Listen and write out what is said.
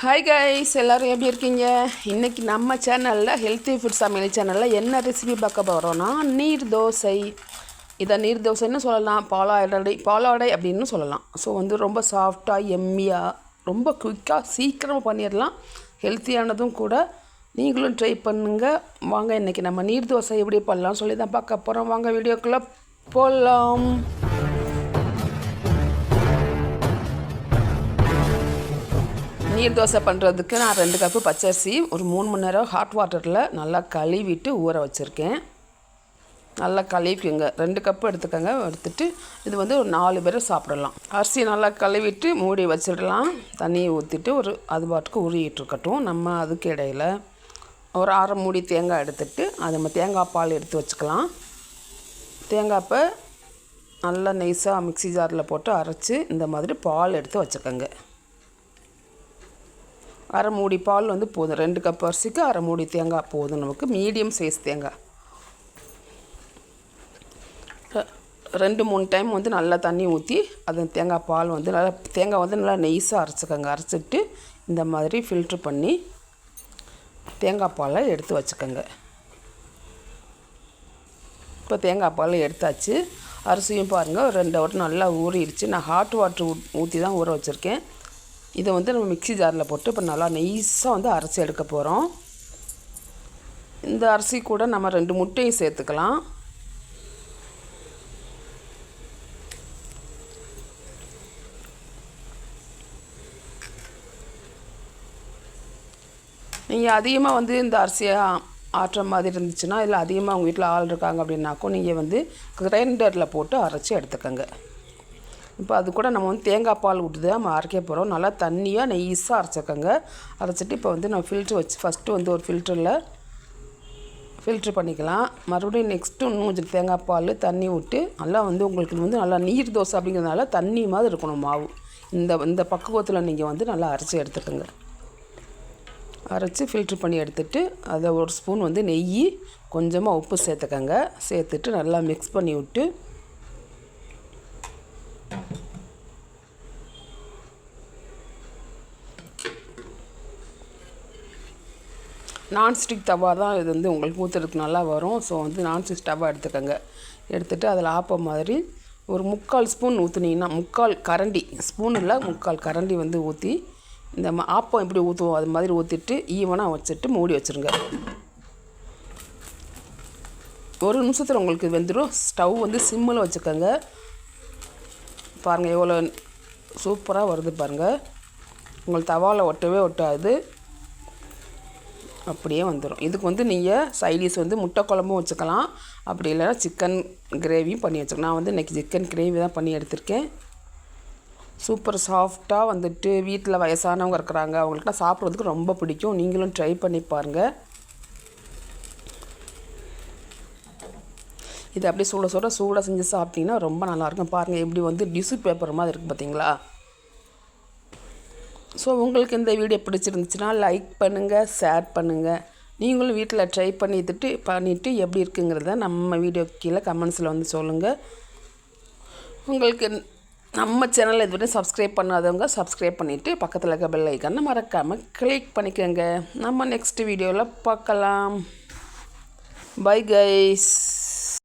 Hi guys எல்லோரும் எப்படி இருக்கீங்க? இன்றைக்கி நம்ம சேனலில் ஹெல்த்தி ஃபுட் சமையல் சேனலில் என்ன ரெசிபி பார்க்க போகிறோன்னா நீர் தோசை. இதை நீர் தோசைன்னு சொல்லலாம் பாலாடை பாலாடை அப்படின்னு சொல்லலாம். ஸோ வந்து ரொம்ப சாஃப்டாக எம்மியாக ரொம்ப குயிக்காக சீக்கிரமாக பண்ணிடலாம். ஹெல்த்தியானதும் கூட நீங்களும் ட்ரை பண்ணுங்கள் வாங்க இன்றைக்கி நம்ம நீர் தோசை எப்படி பண்ணலாம் சொல்லி தான் பார்க்க போகிறோம் வாங்க வீடியோக்குள்ளே போகலாம் நீர் தோசை பண்ணுறதுக்கு நான் ரெண்டு கப்பு பச்சரிசி ஒரு மூணு மணி நேரம் ஹாட் வாட்டரில் நல்லா கழுவிட்டு ஊற வச்சுருக்கேன். நல்லா கழுவிக்குங்க. ரெண்டு கப்பு எடுத்துக்கோங்க. எடுத்துட்டு இது வந்து ஒரு நாலு பேரும் சாப்பிடலாம். அரிசி நல்லா கழுவிட்டு மூடி வச்சிடலாம். தண்ணியை ஊற்றிட்டு ஒரு அது பாட்டுக்கு உருகிட்டு இருக்கட்டும். நம்ம அதுக்கு இடையில் ஒரு அரை மூடி தேங்காய் எடுத்துட்டு அது நம்ம தேங்காய் பால் எடுத்து வச்சுக்கலாம். தேங்காய்ப்பை நல்லா நைஸாக மிக்ஸி ஜாரில் போட்டு அரைச்சி இந்த மாதிரி பால் எடுத்து வச்சுக்கோங்க. அரை மூடி பால் வந்து போதும். ரெண்டு கப் அரிசிக்கு அரை மூடி தேங்காய் போதும் நமக்கு. மீடியம் சைஸ் தேங்காய். ரெண்டு மூணு டைம் வந்து நல்லா தண்ணி ஊற்றி அது தேங்காய் பால் வந்து நல்லா தேங்காய் வந்து நல்லா நெய்ஸாக அரைச்சிக்கோங்க. அரைச்சிட்டு இந்த மாதிரி ஃபில்ட்ரு பண்ணி தேங்காய் பாலை எடுத்து வச்சுக்கோங்க. இப்போ தேங்காய் பால் எடுத்தாச்சு. அரிசியும் பாருங்கள் ரெண்டு வாட்டம் நல்லா ஊறிடுச்சு. நான் ஹாட் வாட்டர் ஊற்றி தான் ஊற வச்சுருக்கேன். இதை வந்து நம்ம மிக்ஸி ஜாரில் போட்டு இப்போ நல்லா நெய்ஸாக வந்து அரைச்சி எடுக்க போகிறோம். இந்த அரிசி கூட நம்ம ரெண்டு முட்டையும் சேர்த்துக்கலாம். நீங்கள் அதிகமாக வந்து இந்த அரிசியை ஆட்டுற மாதிரி இருந்துச்சுன்னா இல்லை அதிகமாக உங்கள் வீட்டில் ஆள் இருக்காங்க அப்படின்னாக்கும் நீங்கள் வந்து கிரைண்டரில் போட்டு அரைச்சி எடுத்துக்கோங்க. இப்போ அது கூட நம்ம வந்து தேங்காய் பால் விட்டு தான் நம்ம அரைக்க போகிறோம் நல்லா தண்ணியாக நெய்ஸாக அரைச்சிக்கோங்க. அரைச்சிட்டு இப்போ வந்து நம்ம ஃபில்ட்ரு வச்சு ஃபஸ்ட்டு வந்து ஒரு ஃபில்டரில் ஃபில்ட்ரு பண்ணிக்கலாம். மறுபடியும் நெக்ஸ்ட்டு இன்னும் கொஞ்சம் தேங்காய் பால் தண்ணி விட்டு நல்லா வந்து உங்களுக்கு வந்து நல்லா நீர் தோசை அப்படிங்கிறதுனால தண்ணி மாதிரி இருக்கணும் மாவு. இந்த இந்த பக்குவத்தில் நீங்கள் வந்து நல்லா அரைச்சி எடுத்துக்கோங்க. அரைச்சி ஃபில்ட்ரு பண்ணி எடுத்துட்டு அதை ஒரு ஸ்பூன் வந்து நெய் கொஞ்சமாக உப்பு சேர்த்துக்கங்க. சேர்த்துட்டு நல்லா மிக்ஸ் பண்ணி விட்டு நான்ஸ்டிக் தவா தான் இது வந்து உங்களுக்கு ஊற்றுறதுக்கு நல்லா வரும். ஸோ வந்து நான்ஸ்டிக் தவா எடுத்துக்கோங்க. எடுத்துகிட்டு அதில் ஆப்பம் மாதிரி ஒரு முக்கால் ஸ்பூன் ஊற்றுனீங்கன்னா முக்கால் கரண்டி ஸ்பூன் இல்லை முக்கால் கரண்டி வந்து ஊற்றி இந்த ஆப்பம் எப்படி ஊற்றுவோம் அது மாதிரி ஊற்றிட்டு ஈவனாக வச்சுட்டு மூடி வச்சுருங்க. ஒரு நிமிஷத்தில் உங்களுக்கு வெந்துடும் ஸ்டவ் வந்து சிம்மில் வச்சுக்கோங்க. பாருங்கள் எவ்வளோ சூப்பராக வருது பாருங்கள் உங்களுக்கு தவாவில் ஒட்டவே ஒட்டாது. அப்படியே வந்துடும் இதுக்கு வந்து நீங்கள் சைடிஷ் வந்து முட்டை குழம்பும் வச்சுக்கலாம். அப்படி இல்லைன்னா சிக்கன் கிரேவியும் பண்ணி வச்சுக்கலாம். நான் வந்து இன்றைக்கி சிக்கன் கிரேவி தான் பண்ணி எடுத்திருக்கேன். சூப்பர் சாஃப்டாக வந்துட்டு வீட்டில் வயசானவங்க இருக்கிறாங்க. அவங்களுக்குலாம் சாப்பிட்றதுக்கு ரொம்ப பிடிக்கும். நீங்களும் ட்ரை பண்ணி பாருங்கள் இதை அப்படியே சூட சுட சூடாக செஞ்சு சாப்பிட்டிங்கன்னா ரொம்ப நல்லாயிருக்கும் பாருங்கள் எப்படி வந்து டிஷ்யூ பேப்பர் மாதிரி இருக்குது பார்த்தீங்களா ஸோ உங்களுக்கு இந்த வீடியோ பிடிச்சிருந்துச்சுன்னா லைக் பண்ணுங்கள் ஷேர் பண்ணுங்கள் நீங்களும் வீட்டில் ட்ரை பண்ணிட்டு பண்ணிவிட்டு எப்படி இருக்குங்கிறத நம்ம வீடியோ கீழே கமெண்ட்ஸில் வந்து சொல்லுங்கள் உங்களுக்கு நம்ம சேனலை இதுவரை சப்ஸ்கிரைப் பண்ணாதவங்க சப்ஸ்கிரைப் பண்ணிவிட்டு பக்கத்தில் இருக்க பெல் ஐக்கானை மறக்காமல் கிளிக் பண்ணிக்கோங்க. நம்ம நெக்ஸ்ட் வீடியோவில் பார்க்கலாம். Bye guys